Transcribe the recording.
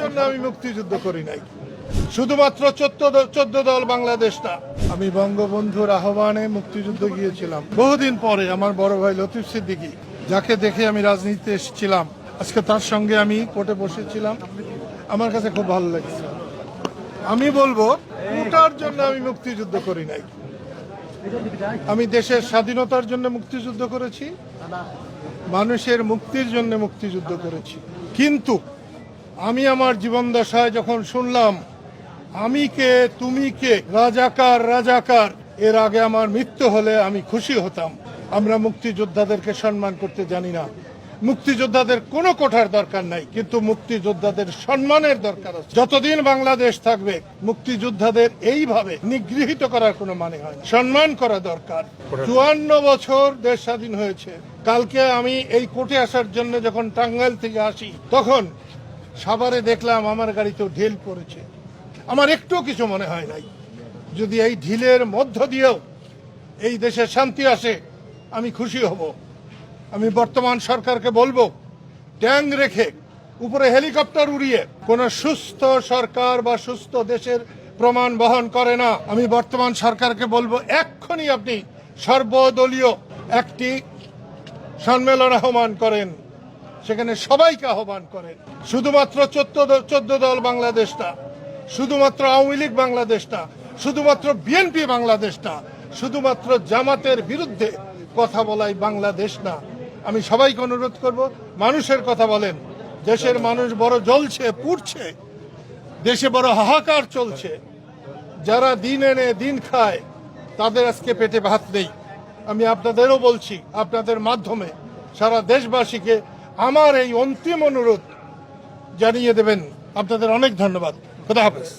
জন্য আমি মুক্তিযুদ্ধ করি নাই। শুধুমাত্র চোদ্দ চোদ্দ দল বাংলাদেশ না আমি বঙ্গবন্ধুর আহ্বানে মুক্তিযুদ্ধ গিয়েছিলাম। বহুদিন পরে আমার বড় ভাই লতিফ সিদ্দিকি, যাকে দেখে আমি রাজনীতিতে এসেছিলাম, আজকে তার সঙ্গে আমি কোর্টে বসেছিলাম। আমার কাছে খুব ভালো লাগছে। আমি বলব ওটার জন্য আমি মুক্তিযুদ্ধ করি নাই। আমি দেশের স্বাধীনতার জন্য মুক্তিযুদ্ধ করেছি। মানুষের মুক্তির জন্য মুক্তিযুদ্ধ করেছি। কিন্তু আমি আমার জীবন দশায় যখন শুনলাম আমি কে তুমি কে রাজাকার রাজাকার এর আগে আমার মৃত্যু হলে আমি খুশি হতাম। আমরা মুক্তিযোদ্ধাদেরকে সম্মান করতে জানি না। মুক্তিযোদ্ধাদের কোনো কোঠার দরকার নাই কিন্তু মুক্তিযোদ্ধাদের সম্মানের দরকার আছে। যতদিন বাংলাদেশ থাকবে মুক্তিযোদ্ধাদের এইভাবে নিগৃহীত করার কোনো মানে হয়। সম্মান করা দরকার। চুয়ান্ন বছর দেশ স্বাধীন হয়েছে। কালকে আমি এই কোর্টে আসার জন্য যখন টাঙ্গাইল থেকে আসি তখন সাভারে দেখলাম আমার গাড়িতেও ঢিল পড়েছে। আমার একটুও কিছু মনে হয় নাই। যদি এই ঢিলের মধ্য দিয়েও এই দেশে শান্তি আসে, আমি খুশি হব। আমি বর্তমান সরকারকে বলব, ট্যাং রেখে উপরে হেলিকপ্টার উড়িয়ে কোন সুস্থ সরকার বা সুস্থ দেশের প্রমাণ বহন করে না। আমি বর্তমান সরকারকে বলব, এক্ষুনি আপনি সর্বদলীয় একটি সম্মেলন আহ্বান করেন। সেখানে সবাইকে আহ্বান করেন। শুধুমাত্র চোদ্দ চোদ্দ দল বাংলাদেশটা, শুধুমাত্র আওয়ামী লীগ বাংলাদেশ না শুধুমাত্র বিএনপি বাংলাদেশটা, শুধুমাত্র জামাতের বিরুদ্ধে কথা বলাই বাংলাদেশ না। আমি সবাইকে অনুরোধ করব, মানুষের কথা বলেন। দেশের মানুষ বড় জ্বলছে, পুড়ছে। দেশে বড় হাহাকার চলছে। যারা দিন এনে দিন খায়, তাদের আজকে পেটে ভাত নেই। আমি আপনাদেরও বলছি, আপনাদের মাধ্যমে সারা দেশবাসীকে আমার এই অন্তিম অনুরোধ জানিয়ে দেবেন। আপনাদের অনেক ধন্যবাদ। খোদা হাফেজ।